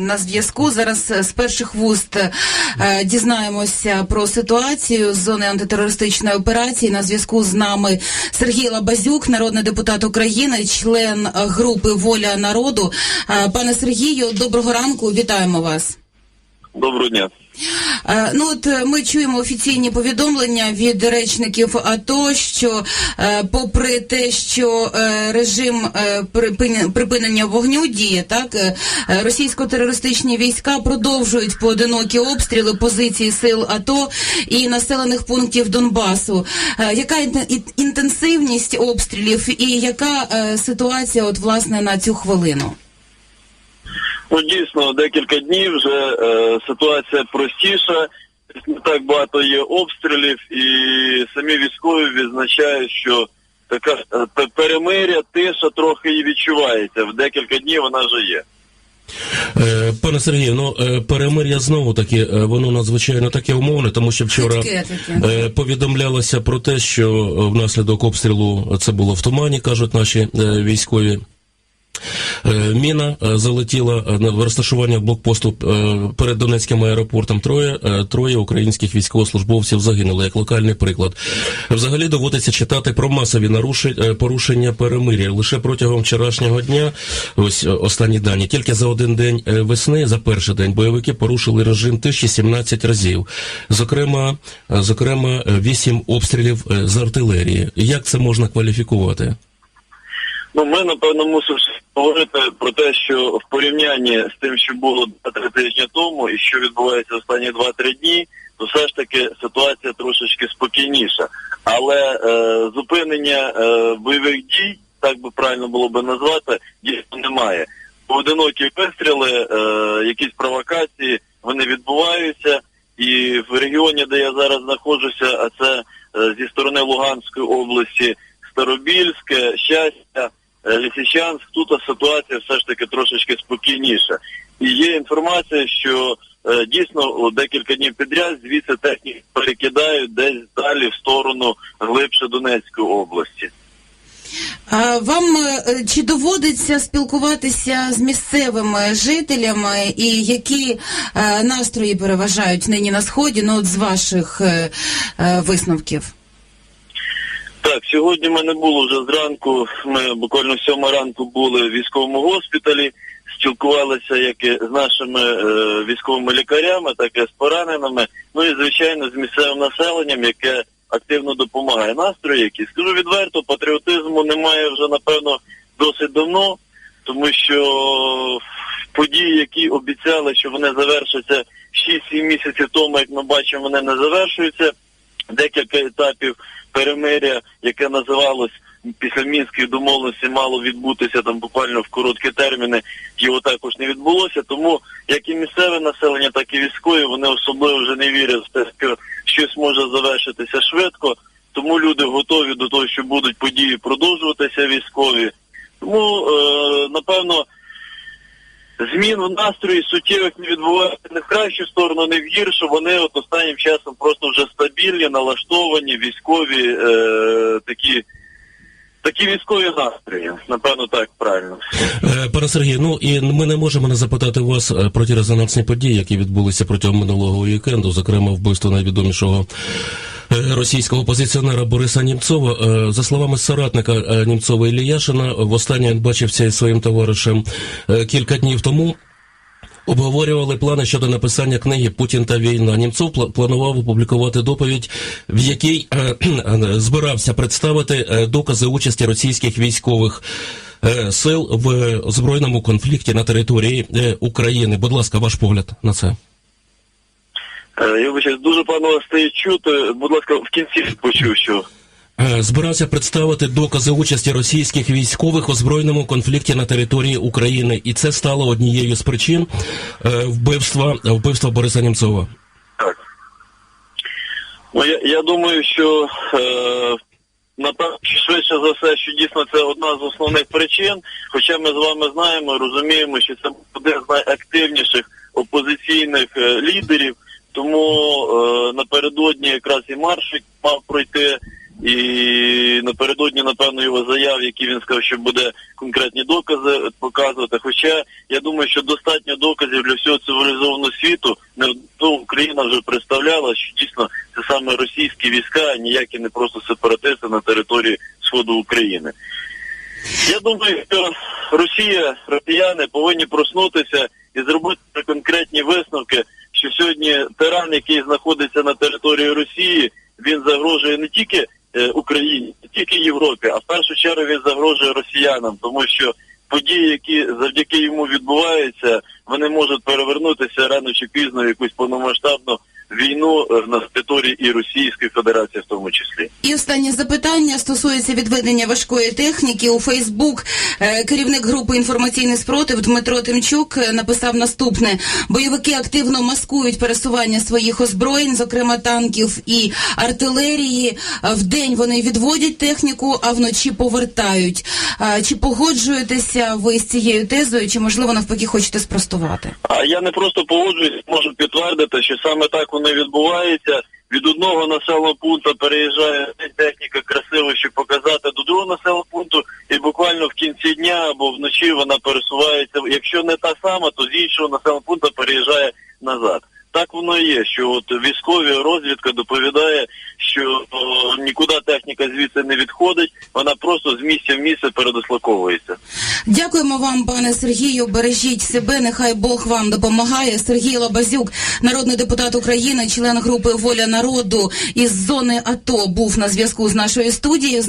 На зв'язку зараз е, з перших вуст е, дізнаємося про ситуацію з зони антитерористичної операції. На зв'язку з нами Сергій Лабазюк, народний депутат України, член е, групи Воля народу. Пане Сергію, доброго ранку, вітаємо вас. Доброго дня. Е, Ну от е, ми чуємо офіційні повідомлення від речників АТО, що е, попри те, що режим припинення вогню діє, так російсько-терористичні війська продовжують поодинокі обстріли позицій сил АТО і населених пунктів Донбасу. Яка інтенсивність обстрілів і яка ситуація, от власне на цю хвилину? Ну дійсно, декілька днів вже е, ситуація простіша. Не так багато є обстрілів, і самі військові відзначають, що така е, перемиря, тиша трохи і відчувається. В декілька днів вона вже є. Е, Пане Сергію, ну е, перемир'я знову таки воно надзвичайно таке умовне, тому що вчора повідомлялося про те, що внаслідок обстрілу це було в тумані, кажуть наші військові. Е, Міна е, залетіла е, в розташування блокпосту перед Донецьким аеропортом. Троє троє українських військовослужбовців загинули як локальний приклад. Взагалі доводиться читати про масові е, порушення перемир'я лише протягом вчорашнього дня. Ось останні дані. Тільки за один день весни, за перший день, бойовики порушили режим тиші 17 разів. Зокрема, зокрема, 8 обстрілів з артилерії. Як це можна кваліфікувати? Ну, ми напевно мусимо говорити про те, що в порівнянні з тим, що було 2-3 тижні тому, і що відбувається останні 2-3 дні, то все ж таки ситуація трошечки спокійніша. Але е, зупинення е, бойових дій, так би правильно було би назвати, дійсно немає. Поодинокі вистріли, е, якісь провокації, вони відбуваються. І в регіоні, де я зараз знаходжуся, а це е, зі сторони Луганської області, Старобільське, щастя, Лисичанськ, тут ситуація все ж таки трошечки спокійніша. І є інформація, що е, дійсно декілька днів підряд звідси техніки перекидають десь далі в сторону глибше Донецької області. А вам е, чи доводиться спілкуватися з місцевими жителями, і які е, настрої переважають нині на сході? Ну, от з ваших е, е, висновків? Так, сьогодні мене було вже зранку. Ми буквально в сьома ранку були в військовому госпіталі, спілкувалися як з нашими е, військовими лікарями, так і з пораненими. Ну і звичайно з місцевим населенням, яке активно допомагає. Настрої, які скажу відверто, патріотизму немає вже напевно досить давно, тому що події, які обіцяли, що вони завершаться 6-7 місяців тому, як ми бачимо, вони не завершуються. Декілька етапів перемиря, яке називалось після мінських домовленостей, мало відбутися там буквально в короткі терміни. Його також не відбулося. Тому як і місцеве населення, так і військові, вони особливо вже не вірять в те, що щось може завершитися швидко. Тому люди готові до того, що будуть події продовжуватися військові. Тому е, напевно. Змін в настрої суттєвих не відбувається не в кращу сторону, не в гіршу. Вони от останнім часом просто вже стабільні, налаштовані, військові е, такі, такі військові настрої. Напевно, так правильно. Е, Пане Сергію, ну і ми не можемо не запитати вас е, про ті резонансні події, які відбулися протягом минулого вікенду, зокрема вбивство найвідомішого російського опозиціонера Бориса Німцова. Е, За словами соратника е, Німцова Іліяшина, востаннє він бачився із своїм товаришем е, кілька днів тому. Обговорювали плани щодо написання книги Путін та війна. Німцов планував опублікувати доповідь, в якій е, е, збирався представити е, докази участі російських військових е, сил в збройному конфлікті на території е, України. Будь ласка, ваш погляд на це. Е, я вибачаюсь, дуже погано стає чути. Будь ласка, в кінці почув, що. Е, Збирався представити докази участі російських військових у збройному конфлікті на території України, і це стало однією з причин е, вбивства вбивства Бориса Німцова. Так. Ну, я, я думаю, що е, напевно, швидше за все, що дійсно це одна з основних причин. Хоча ми з вами знаємо, розуміємо, що це один з найактивніших опозиційних е, лідерів. Тому е, напередодні якраз і марш мав пройти І напередодні, напевно, його заяв, які він сказав, що буде конкретні докази показувати. Хоча я думаю, що достатньо доказів для всього цивілізованого світу. Не Україна вже представляла, що дійсно це саме російські війська, а ніякі не просто сепаратисти на території сходу України. Я думаю, що Росія, росіяни повинні проснутися і зробити конкретні висновки, що сьогодні тиран, який знаходиться на території Росії, він загрожує не тільки е, Україні, не тільки Європі, а в першу чергу він загрожує росіянам, тому що події, які завдяки йому відбуваються, вони можуть перевернутися рано чи пізно в якусь повномасштабну війну е, на території і Російської Федерації, в тому числі. І останнє запитання стосується відведення важкої техніки. У Фейсбук е, керівник групи інформаційний спротив Дмитро Тимчук е, написав наступне: бойовики активно маскують пересування своїх озброєнь, зокрема танків і артилерії. Е, Вдень вони відводять техніку, а вночі повертають. Чи погоджуєтеся ви з цією тезою, чи можливо навпаки хочете спростувати? А я не просто погоджуюсь, можу підтвердити, що саме так воно відбувається. Від одного населеного пункту переїжджає техніка красиво, щоб показати до другого населеного пункту, і буквально в кінці дня або вночі вона пересувається. Якщо не та сама, то з іншого населеного пункту переїжджає назад. Так воно і є, що от військові розвідка доповідає, що о, нікуди техніка звідси не відходить, вона просто з місця в місце передислоковується. Дякуємо вам, пане Сергію. Бережіть себе. Нехай Бог вам допомагає. Сергій Лабазюк, народний депутат України, член групи Воля народу із зони АТО, був на зв'язку з нашою студією.